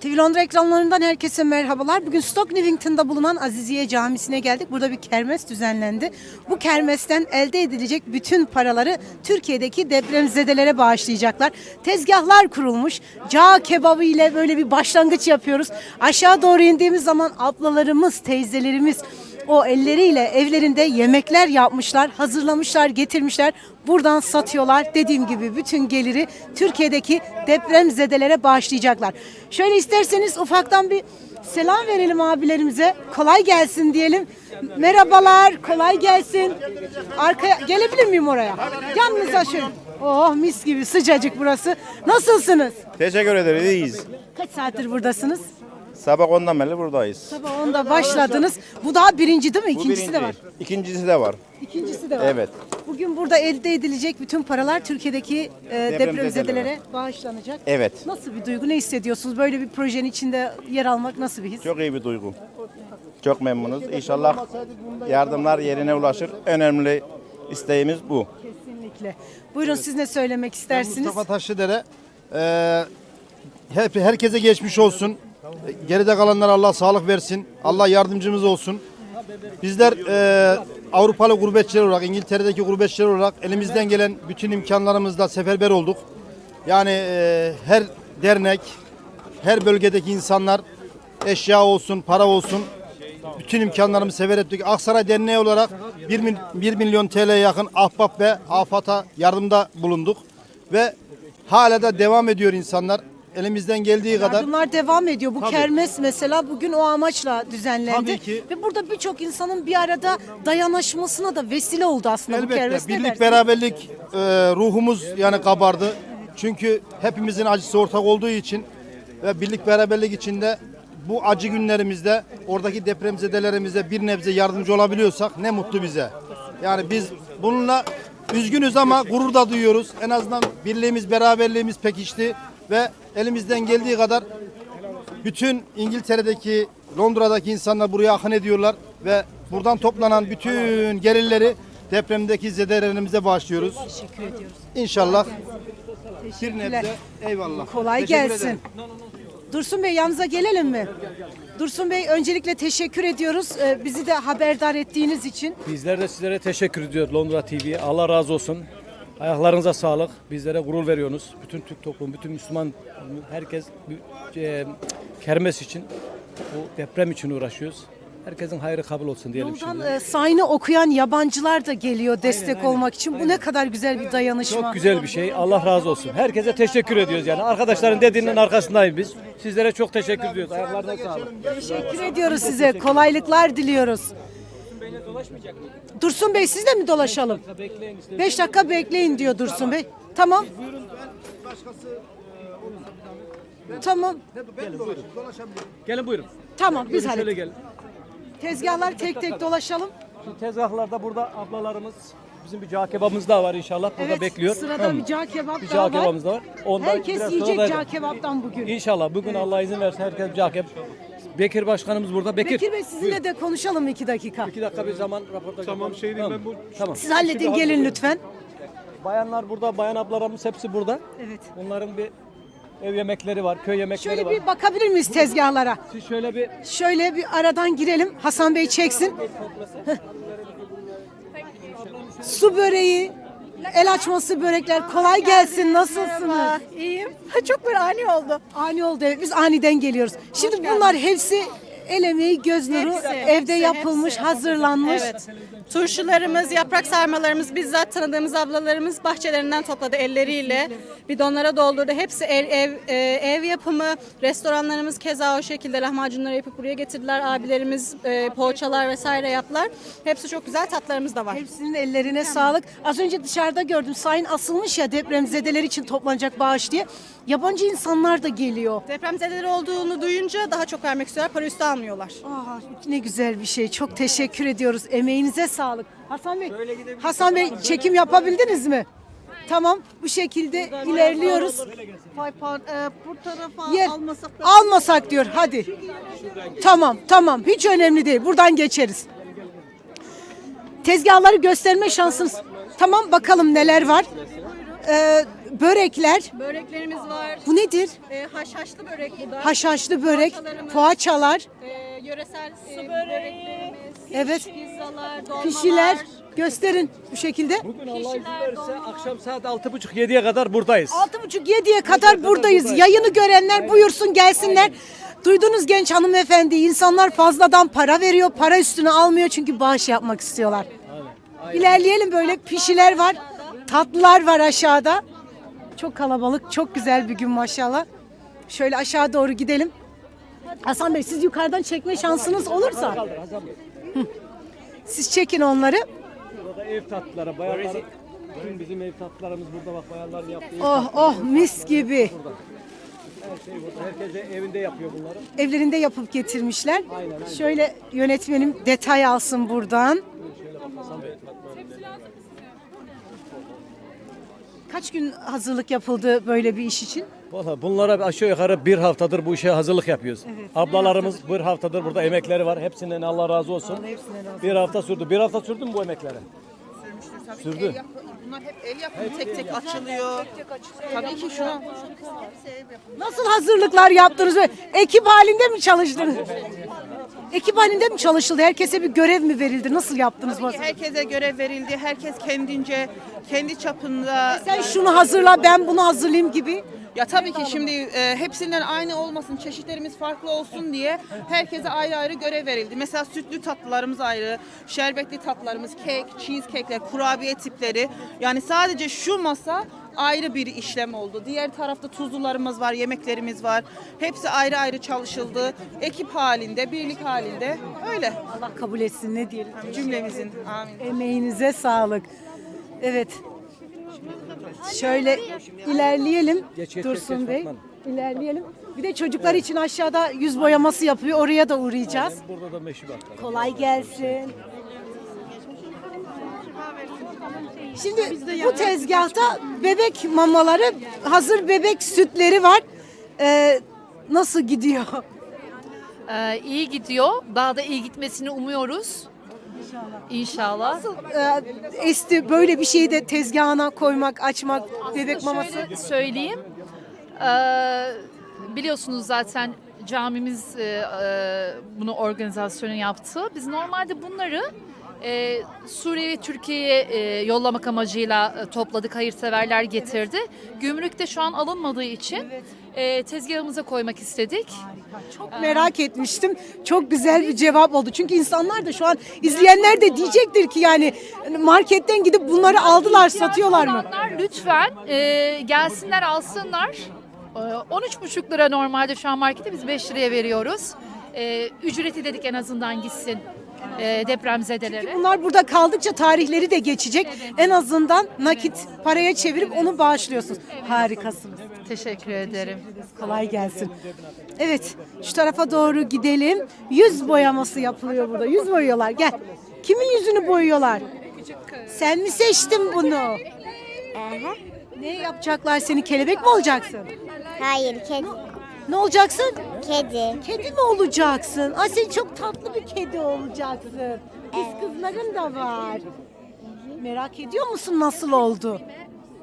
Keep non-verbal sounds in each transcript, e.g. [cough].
TV Londra ekranlarından herkese merhabalar. Bugün Stock Newington'da bulunan Aziziye Camisi'ne geldik. Burada bir kermes düzenlendi. Bu kermesten elde edilecek bütün paraları Türkiye'deki depremzedelere bağışlayacaklar. Tezgahlar kurulmuş. Cağ kebabı ile böyle bir başlangıç yapıyoruz. Aşağı doğru indiğimiz zaman ablalarımız, teyzelerimiz o elleriyle evlerinde yemekler yapmışlar, hazırlamışlar, getirmişler. Buradan satıyorlar. Dediğim gibi bütün geliri Türkiye'deki depremzedelere bağışlayacaklar. Şöyle isterseniz ufaktan bir selam verelim abilerimize. Kolay gelsin diyelim. Merhabalar, kolay gelsin. Arkaya gelebilir miyim oraya? Yanınıza şöyle. Oh mis gibi sıcacık burası. Nasılsınız? Teşekkür ederiz, iyiyiz. Kaç saattir buradasınız? Sabah ondan beri buradayız. Sabah 10'da başladınız. Bu daha birinci değil mi? Bu İkincisi de birinci. var. İkincisi de var. İkincisi de var. Evet. Bugün burada elde edilecek bütün paralar Türkiye'deki e, depremzedelere bağışlanacak. Evet. Nasıl bir duygu? Ne hissediyorsunuz? Böyle bir projenin içinde yer almak nasıl bir his? Çok iyi bir duygu. Çok memnunuz. İnşallah yardımlar yerine ulaşır. Önemli isteğimiz bu. Kesinlikle. Buyurun siz ne söylemek istersiniz? Mustafa Taşlıdere. Ee, hep herkese geçmiş olsun. Geride kalanlara Allah sağlık versin. Allah yardımcımız olsun. Bizler e, Avrupalı gurbetçiler olarak, İngiltere'deki gurbetçiler olarak elimizden gelen bütün imkanlarımızla seferber olduk. Yani e, her dernek, her bölgedeki insanlar eşya olsun, para olsun bütün imkanlarımızı sever ettik. Aksaray Derneği olarak 1, 1 milyon TL'ye yakın ahbap ve afata yardımda bulunduk. Ve hala da devam ediyor insanlar. Elimizden geldiği kadar Yardımlar devam ediyor. Bu Tabii. kermes mesela bugün o amaçla düzenlendi. Tabii ki. Ve burada birçok insanın bir arada dayanışmasına da vesile oldu aslında bu elbette kermes. Ne birlik dersiniz? beraberlik e, ruhumuz yani kabardı. Çünkü hepimizin acısı ortak olduğu için ve birlik beraberlik içinde bu acı günlerimizde oradaki depremzedelerimize bir nebze yardımcı olabiliyorsak ne mutlu bize. Yani biz bununla üzgünüz ama gurur da duyuyoruz. En azından birliğimiz, beraberliğimiz pekişti ve elimizden geldiği kadar bütün İngiltere'deki, Londra'daki insanlar buraya akın ediyorlar ve buradan toplanan bütün gelirleri depremdeki zedelerimize bağışlıyoruz. Teşekkür ediyoruz. İnşallah bir Teşekkürler. nebze eyvallah. Kolay Teşekkür gelsin. ederim. Dursun Bey yanınıza gelelim mi? Dursun Bey öncelikle teşekkür ediyoruz. Ee, bizi de haberdar ettiğiniz için. Bizler de sizlere teşekkür ediyoruz Londra TV'ye. Allah razı olsun. Ayaklarınıza sağlık. Bizlere gurur veriyorsunuz. Bütün Türk toplumu, bütün Müslüman herkes e, kermes için, bu deprem için uğraşıyoruz. Herkesin hayrı kabul olsun diyelim Yoldan şimdi. e, sayını okuyan yabancılar da geliyor destek olmak için. Bu ne kadar güzel bir dayanışma. Çok güzel bir şey. Allah razı olsun. Herkese teşekkür ediyoruz yani. Arkadaşların dediğinin arkasındayız biz. Sizlere çok teşekkür ediyoruz. Ayaklarına sağlık. Teşekkür ediyoruz size. Kolaylıklar diliyoruz. Dursun Bey siz de mi dolaşalım? 5 dakika bekleyin diyor Dursun Bey. Tamam. Tamam. Gelin buyurun. Tamam biz Şöyle hallederiz. gelin. Tezgahlar tek tek dolaşalım. Şu tezgahlarda burada ablalarımız bizim bir cağ kebabımız daha var inşallah. Burada Evet, bekliyor. Sırada bir cağ kebap Bir daha cağ kebabımız da var. Ondan Herkes biraz yiyecek da- cağ kebaptan bugün. İnşallah bugün Allah izin verirse herkes bir cağ kebap. Bekir Başkanımız burada. Bekir. Bekir Bey sizinle de konuşalım iki dakika. İki dakika bir zaman röportaj Tamam şey diyeyim ben bu. Tamam. Siz halledin gelin lütfen. Bayanlar burada, bayan ablalarımız hepsi burada. Evet. Onların bir ev yemekleri var, köy yemekleri Şöyle var. bir bakabilir miyiz tezgahlara? Siz şöyle bir Şöyle bir aradan girelim. Hasan Bey çeksin. Heh. Su böreği, el açması börekler kolay gelsin. Nasılsınız? İyiyim. [laughs] Çok böyle ani oldu. Ani oldu evet. Biz aniden geliyoruz. Şimdi bunlar hepsi el emeği, göz nuru, Hepsi, evde hepsi, yapılmış, hepsi. hazırlanmış. Evet. Turşularımız, yaprak sarmalarımız bizzat tanıdığımız ablalarımız bahçelerinden topladı elleriyle. Bidonlara doldurdu. Hepsi ev, ev, e, ev yapımı. Restoranlarımız keza o şekilde lahmacunları yapıp buraya getirdiler. Abilerimiz e, poğaçalar vesaire yaptılar. Hepsi çok güzel tatlarımız da var. Hepsinin ellerine sağlık. Az önce dışarıda gördüm. Sayın asılmış ya depremzedeler için toplanacak bağış diye. Yabancı insanlar da geliyor. Depremzedeler olduğunu duyunca daha çok vermek istiyorlar. Para üstü almıyorlar. Aa, ne güzel bir şey. Çok teşekkür ediyoruz. Emeğinize sağlık. Hasan Bey, Hasan Bey çekim yapabildiniz mi? Tamam, bu şekilde ilerliyoruz. bu tarafa Yer almasak da almasak diyor. Hadi. Tamam, tamam. Hiç önemli değil. Buradan geçeriz. Tezgahları gösterme şansınız. Tamam, bakalım neler var. Ee, börekler. Böreklerimiz var. Bu nedir? E, haşhaşlı börek bu da. Haşhaşlı börek, Poğaçalarımız. poğaçalar, E, yöresel e, böreklerimiz. Evet. Pizzalar, dolmalar. pişiler. Gösterin bu şekilde. Bugün Allah izin verirse akşam saat 6.30-7'ye kadar buradayız. 6.30-7'ye kadar buradayız. Yayını görenler buyursun gelsinler. Duydunuz genç hanımefendi insanlar fazladan para veriyor. Para üstüne almıyor çünkü bağış yapmak istiyorlar. İlerleyelim böyle pişiler var. Tatlılar var aşağıda. Çok kalabalık, çok güzel bir gün maşallah. Şöyle aşağı doğru gidelim. Hasan Bey siz yukarıdan çekme şansınız olursa. Hı. Siz çekin onları. Burada ev tatlıları, bayanların bütün bizim ev tatlılarımız burada bak bayanların yaptığı Oh oh mis gibi. her şey burada. Herkes de evinde yapıyor bunları. evlerinde yapıp getirmişler. Şöyle yönetmenim detay alsın buradan. Kaç gün hazırlık yapıldı böyle bir iş için? Valla bunlara aşağı yukarı bir haftadır bu işe hazırlık yapıyoruz. Ablalarımız bir haftadır burada emekleri var. Hepsinden Allah razı olsun. Bir hafta sürdü. Bir hafta sürdü mü bu emekleri? Sürdü. Bunlar hep el yapımı tek tek açılıyor. Tabii ki şuna Nasıl hazırlıklar yaptınız? Ekip halinde mi çalıştınız? Ekip halinde mi çalışıldı? Herkese bir görev mi verildi? Nasıl yaptınız? bu herkese görev verildi. Herkes kendince kendi çapında Sen şunu hazırla, ben bunu hazırlayayım gibi. Ya tabii ki şimdi e, hepsinden aynı olmasın, çeşitlerimiz farklı olsun diye herkese ayrı ayrı görev verildi. Mesela sütlü tatlılarımız ayrı, şerbetli tatlılarımız, kek, cheesecake'ler, kurabiye tipleri. Yani sadece şu masa ayrı bir işlem oldu. Diğer tarafta tuzlularımız var, yemeklerimiz var. Hepsi ayrı ayrı çalışıldı. Ekip halinde, birlik halinde. Öyle Allah kabul etsin ne diyelim. cümlemizin. Amin. Emeğinize sağlık. Evet. Şöyle ilerleyelim. Dursun Bey. İlerleyelim. Bir de çocuklar için aşağıda yüz boyaması yapıyor. Oraya da uğrayacağız. Burada da meşhur baklar. Kolay gelsin. Şimdi bu tezgahta bebek mamaları, hazır bebek sütleri var. Ee, nasıl gidiyor? Ee, iyi gidiyor. Daha da iyi gitmesini umuyoruz. İnşallah. Ee, esti böyle bir şeyi de tezgahına koymak, açmak, bebek maması. Şöyle söyleyeyim. Ee, biliyorsunuz zaten camimiz e, e, bunu organizasyonu yaptı. Biz normalde bunları e, Suriye ve Türkiye'ye e, yollamak amacıyla e, topladık. Hayırseverler getirdi. Gümrükte şu an alınmadığı için e, tezgahımıza koymak istedik. Çok merak etmiştim. Çok güzel bir cevap oldu. Çünkü insanlar da şu an izleyenler de diyecektir ki yani marketten gidip bunları aldılar, satıyorlar mı? Lütfen e, gelsinler alsınlar. E, 13,5 lira normalde şu an markette biz 5 liraya veriyoruz. E, ücreti dedik en azından gitsin e, depremzedelere. Bunlar burada kaldıkça tarihleri de geçecek. En azından nakit paraya çevirip onu bağışlıyorsunuz. Harikasınız. Teşekkür ederim. Kolay gelsin. Evet, şu tarafa doğru gidelim. Yüz boyaması yapılıyor burada. Yüz boyuyorlar. Gel. Kimin yüzünü boyuyorlar? Sen mi seçtin bunu? Ne yapacaklar seni? Kelebek mi olacaksın? Hayır, kedi. Ne olacaksın? Kedi. Kedi mi olacaksın? Ay sen çok tatlı bir kedi olacaksın. Kız kızların da var. Merak ediyor musun nasıl oldu?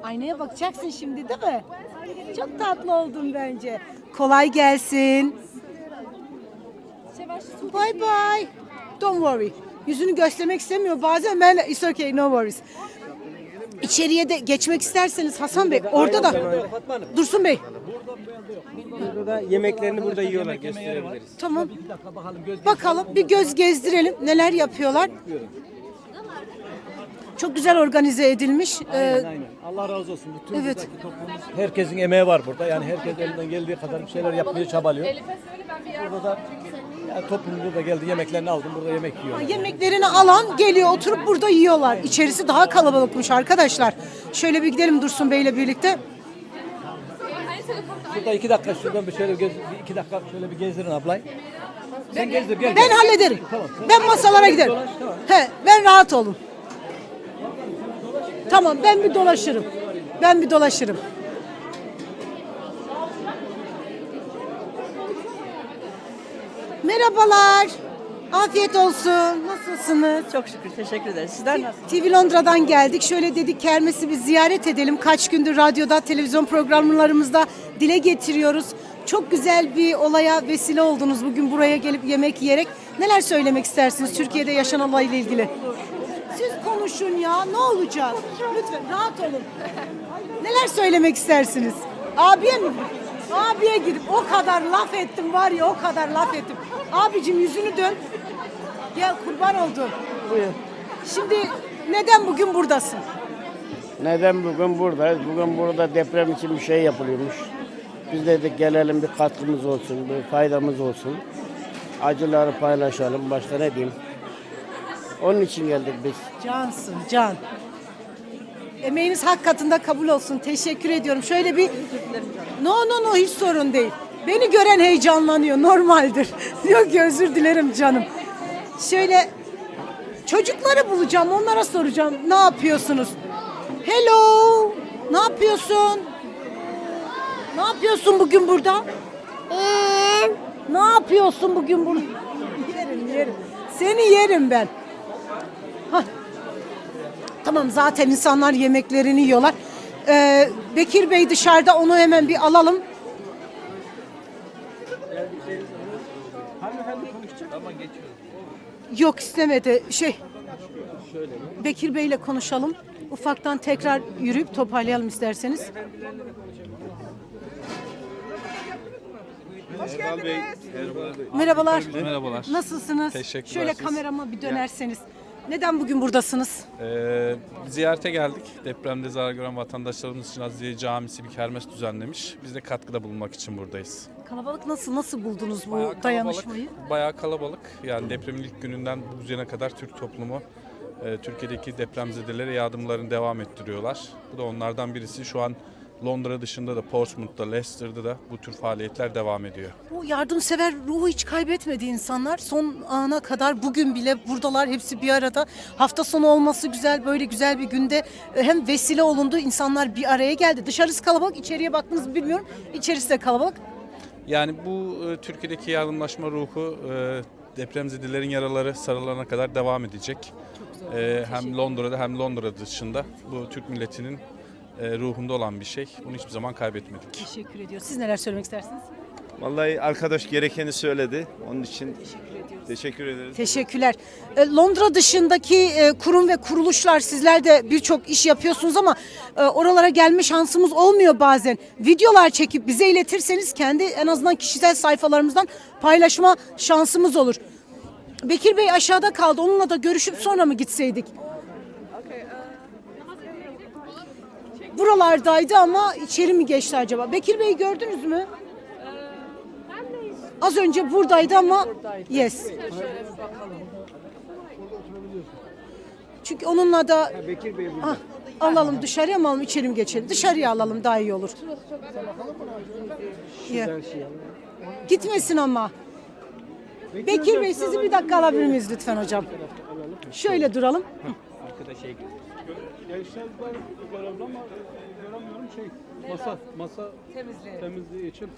Aynaya bakacaksın şimdi değil mi? Çok tatlı oldun bence. Kolay gelsin. Bye bye. Don't worry. Yüzünü göstermek istemiyor. Bazen ben it's okay no worries. İçeriye de geçmek isterseniz Hasan Bey orada da Dursun Bey Burada yemeklerini burada yiyorlar gösterebiliriz. tamam bakalım bir göz gezdirelim neler yapıyorlar. Çok güzel organize edilmiş. Ee, Aynen. Allah razı olsun. Bütün Evet. buradaki toplumumuz, herkesin emeği var burada. Yani herkes elinden geldiği kadar bir şeyler yapmaya çabalıyor. Burada da yani toplum burada geldi yemeklerini aldım. Burada yemek yiyor. Yemeklerini alan geliyor oturup burada yiyorlar. İçerisi daha kalabalıkmış arkadaşlar. Şöyle bir gidelim Dursun Bey'le birlikte. Şurada iki dakika şuradan bir şöyle gez, bir iki dakika şöyle bir gezdirin ablay. Sen gezdir gel. Ben gel. hallederim. Tamam. Ben masalara giderim. He, ben rahat olun. Tamam ben bir dolaşırım. Ben bir dolaşırım. Merhabalar. Afiyet olsun. Nasılsınız? Çok şükür teşekkür ederiz. Sizler nasılsınız? TV Londra'dan geldik. Şöyle dedik kermesi bir ziyaret edelim. Kaç gündür radyoda, televizyon programlarımızda dile getiriyoruz. Çok güzel bir olaya vesile oldunuz bugün buraya gelip yemek yiyerek. Neler söylemek istersiniz Türkiye'de yaşanan olayla ilgili? Siz konuşun ya ne olacak? Lütfen rahat olun. Neler söylemek istersiniz? Abiye mi? Abiye gidip o kadar laf ettim var ya o kadar laf ettim. Abicim yüzünü dön. Gel kurban oldum. Buyur. Şimdi neden bugün buradasın? Neden bugün buradayız? Bugün burada deprem için bir şey yapılıyormuş. Biz dedik gelelim bir katkımız olsun, bir faydamız olsun. Acıları paylaşalım, başka ne diyeyim. Onun için geldik biz. Cansın, can. Emeğiniz hak katında kabul olsun. Teşekkür ediyorum. Şöyle bir... No no no hiç sorun değil. Beni gören heyecanlanıyor. Normaldir. [laughs] Diyor ki özür dilerim canım. Şöyle çocukları bulacağım. Onlara soracağım. Ne yapıyorsunuz? Hello. Ne yapıyorsun? Ne yapıyorsun bugün burada? Ne yapıyorsun bugün burada? [laughs] yerim yerim. Seni yerim ben. Tamam zaten insanlar yemeklerini yiyorlar. Ee, Bekir Bey dışarıda onu hemen bir alalım. Yok istemedi. Şey. Bekir Bey'le konuşalım. Ufaktan tekrar yürüyüp toparlayalım isterseniz. Merhabalar. Merhabalar. Nasılsınız? Teşekkürler, Şöyle kamerama bir dönerseniz. Neden bugün buradasınız? Ee, ziyarete geldik. Depremde zarar gören vatandaşlarımız için Azize Camisi bir kermes düzenlemiş. Biz de katkıda bulunmak için buradayız. Kalabalık nasıl nasıl buldunuz bu Bayağı dayanışmayı? Kalabalık, bayağı kalabalık. Yani depremin ilk gününden bu yana kadar Türk toplumu e, Türkiye'deki depremzedelere yardımlarını devam ettiriyorlar. Bu da onlardan birisi. Şu an Londra dışında da Portsmouth'ta, Leicester'da da bu tür faaliyetler devam ediyor. Bu yardımsever ruhu hiç kaybetmedi insanlar. Son ana kadar bugün bile buradalar hepsi bir arada. Hafta sonu olması güzel böyle güzel bir günde e, hem vesile olundu insanlar bir araya geldi. Dışarısı kalabalık içeriye baktınız bilmiyorum. İçerisi de kalabalık. Yani bu e, Türkiye'deki yardımlaşma ruhu e, depremzedelerin yaraları sarılana kadar devam edecek. E, hem Londra'da hem Londra dışında bu Türk milletinin e, ruhunda olan bir şey. Bunu hiçbir zaman kaybetmedik. Teşekkür ediyoruz. Siz neler söylemek istersiniz? Vallahi arkadaş gerekeni söyledi. Onun için teşekkür ederiz. Teşekkürler. E, Londra dışındaki e, kurum ve kuruluşlar sizler de birçok iş yapıyorsunuz ama oralara gelme şansımız olmuyor bazen. Videolar çekip bize iletirseniz kendi en azından kişisel sayfalarımızdan paylaşma şansımız olur. Bekir Bey aşağıda kaldı. Onunla da görüşüp sonra mı gitseydik? Buralardaydı ama içeri mi geçti acaba? Bekir Bey gördünüz mü? Az önce buradaydı ama yes. Çünkü onunla da Ah, alalım dışarıya mı alalım içeri mi geçelim? Dışarıya alalım daha iyi olur. Ya. Gitmesin ama. Bekir Bey sizi bir dakika alabilir miyiz lütfen hocam? Şöyle duralım. Masa, masa temizliği için.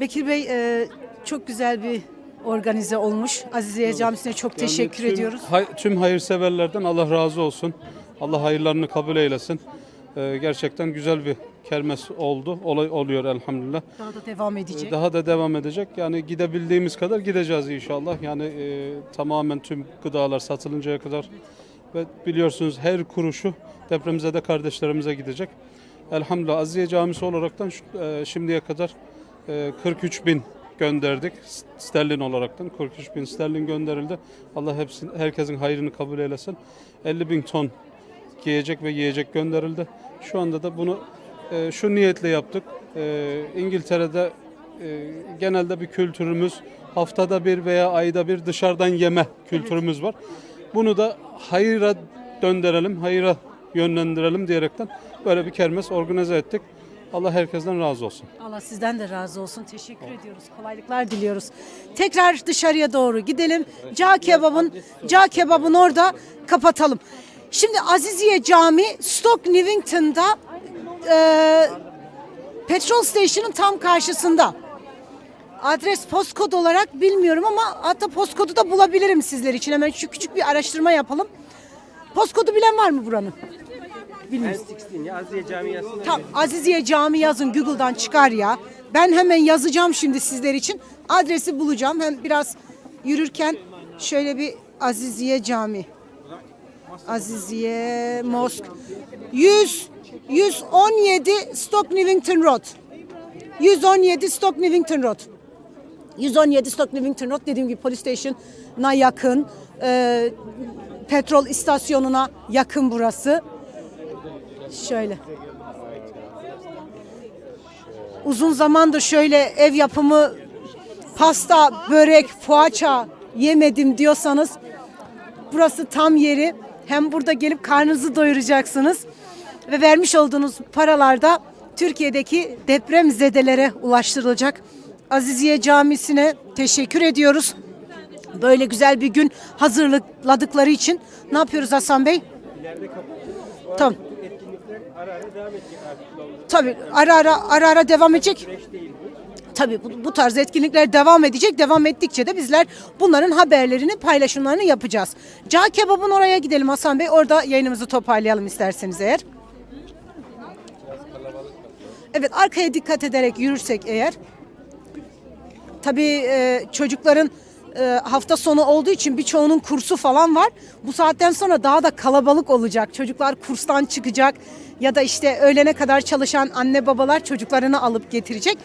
Bekir Bey e, çok güzel bir organize olmuş. Aziziye Camisi'ne çok teşekkür tüm, ediyoruz. hay- tüm hayırseverlerden Allah razı olsun. Allah hayırlarını kabul eylesin. Ee, gerçekten güzel bir kermes oldu. Olay oluyor elhamdülillah. Daha da devam edecek. Daha da devam edecek. Yani gidebildiğimiz kadar gideceğiz inşallah. Yani e, tamamen tüm gıdalar satılıncaya kadar ve biliyorsunuz her kuruşu depremzede kardeşlerimize gidecek. Elhamdülillah Aziye Camisi olaraktan e, şimdiye kadar e, 43 bin gönderdik sterlin olaraktan 43 bin sterlin gönderildi. Allah hepsini, herkesin hayrını kabul eylesin. 50 bin ton giyecek ve yiyecek gönderildi. Şu anda da bunu e, şu niyetle yaptık. E, İngiltere'de e, genelde bir kültürümüz haftada bir veya ayda bir dışarıdan yeme kültürümüz var. Bunu da hayıra döndürelim, hayıra yönlendirelim diyerekten böyle bir kermes organize ettik. Allah herkesten razı olsun. Allah sizden de razı olsun. Teşekkür ediyoruz. Kolaylıklar diliyoruz. Tekrar dışarıya doğru gidelim. Cağ kebabın, cağ kebabın orada kapatalım. Şimdi Aziziye Cami Stock Newington'da e, petrol station'ın tam karşısında. Adres postkod olarak bilmiyorum ama hatta postkodu da bulabilirim sizler için. Hemen şu küçük bir araştırma yapalım. Postkodu bilen var mı buranın? Bilmiyorum. N16 ya Aziye Camiası'nda. Tam Aziziye Cami yazın Google'dan çıkar ya. Ben hemen yazacağım şimdi sizler için. Adresi bulacağım. Hem biraz yürürken şöyle bir Aziziye Cami. Aziziye Mosk. 100 117 Stock Newington Road. 117 Stock Newington Road. 117 Stock Newington Road dediğim gibi polis station'a yakın. Ee, petrol istasyonuna yakın burası. Şöyle. Uzun zamandır şöyle ev yapımı pasta, börek, poğaça yemedim diyorsanız burası tam yeri. Hem burada gelip karnınızı doyuracaksınız ve vermiş olduğunuz paralar da Türkiye'deki deprem zedelere ulaştırılacak. Aziziye Camisi'ne teşekkür ediyoruz. Böyle güzel bir gün hazırladıkları için ne yapıyoruz Hasan Bey? Tamam. Ara ara devam edecek artık. Tabii ara ara ara ara devam edecek. Tabii bu, bu tarz etkinlikler devam edecek. Devam ettikçe de bizler bunların haberlerini, paylaşımlarını yapacağız. Cağ Kebap'ın oraya gidelim Hasan Bey. Orada yayınımızı toparlayalım isterseniz eğer. Evet arkaya dikkat ederek yürürsek eğer. Tabii e, çocukların e, hafta sonu olduğu için birçoğunun kursu falan var. Bu saatten sonra daha da kalabalık olacak. Çocuklar kurstan çıkacak ya da işte öğlene kadar çalışan anne babalar çocuklarını alıp getirecek.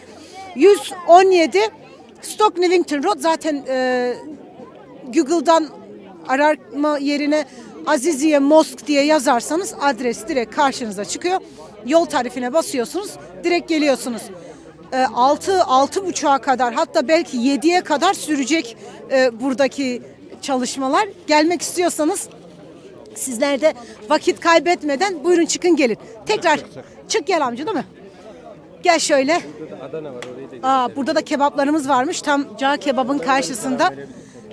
117 Stock Newington Road zaten e, Google'dan arama yerine Aziziye Mosk diye yazarsanız adres direkt karşınıza çıkıyor. Yol tarifine basıyorsunuz, direkt geliyorsunuz. E, 6 altı buçuğa kadar hatta belki 7'ye kadar sürecek e, buradaki çalışmalar. Gelmek istiyorsanız sizler de vakit kaybetmeden buyurun çıkın gelin. Tekrar çık gel amca değil mi? Gel şöyle. Orayı da Aa, burada da kebaplarımız varmış. Tam cağ kebabın karşısında.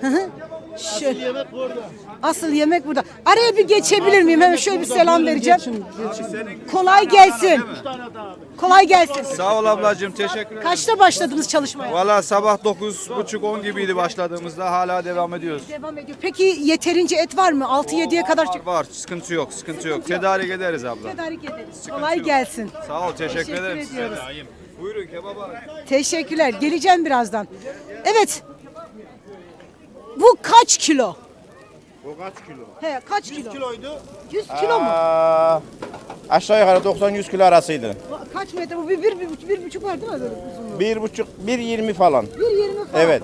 Hı hı. Şu- Asıl yemek burada. Araya bir geçebilir miyim? Hemen şöyle bir selam vereceğim. Kolay gelsin. Kolay gelsin. Sağ ol ablacığım teşekkür ederim. Kaçta başladınız çalışmaya? Valla sabah 9.30-10 gibiydi başladığımızda hala devam ediyoruz. Devam ediyor. Peki yeterince et var mı? 6-7'ye kadar çık. Var sıkıntı yok sıkıntı yok. Tedarik ederiz abla. Tedarik ederiz. Kolay gelsin. Sağ ol teşekkür, Teşekkür ederim. ediyoruz. Buyurun kebaba. Teşekkürler. Geleceğim birazdan. Evet. Bu kaç kilo? Bu kaç kilo? He, kaç kilo? 100 kiloydu. 100 kilo mu? Aa, aşağı yukarı 90-100 kilo arasıydı. Kaç metre bu? Bir, bir, bir, buçuk- bir buçuk var değil mi? Böyle uzunluğu? Bir buçuk, bir yirmi falan. Bir yirmi falan. Evet.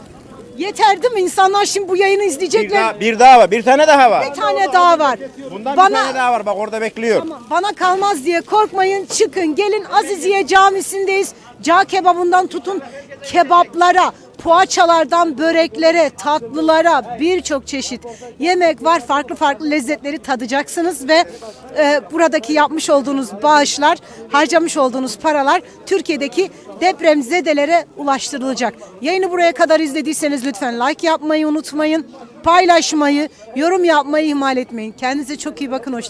Yeter değil mi? İnsanlar şimdi bu yayını Bir izleyecekler. daha, bir daha var. Bir tane daha var. Bir tane daha var. Bundan bir tane daha var. Bak orada bekliyor. Tamam, bana kalmaz diye korkmayın. Çıkın gelin Aziziye Camisi'ndeyiz. Cağ kebabından tutun kebaplara, poğaçalardan böreklere, tatlılara birçok çeşit yemek var. Farklı farklı lezzetleri tadacaksınız ve e, buradaki yapmış olduğunuz bağışlar, harcamış olduğunuz paralar Türkiye'deki depremzedelere ulaştırılacak. Yayını buraya kadar izlediyseniz lütfen like yapmayı unutmayın. Paylaşmayı, yorum yapmayı ihmal etmeyin. Kendinize çok iyi bakın. Hoşça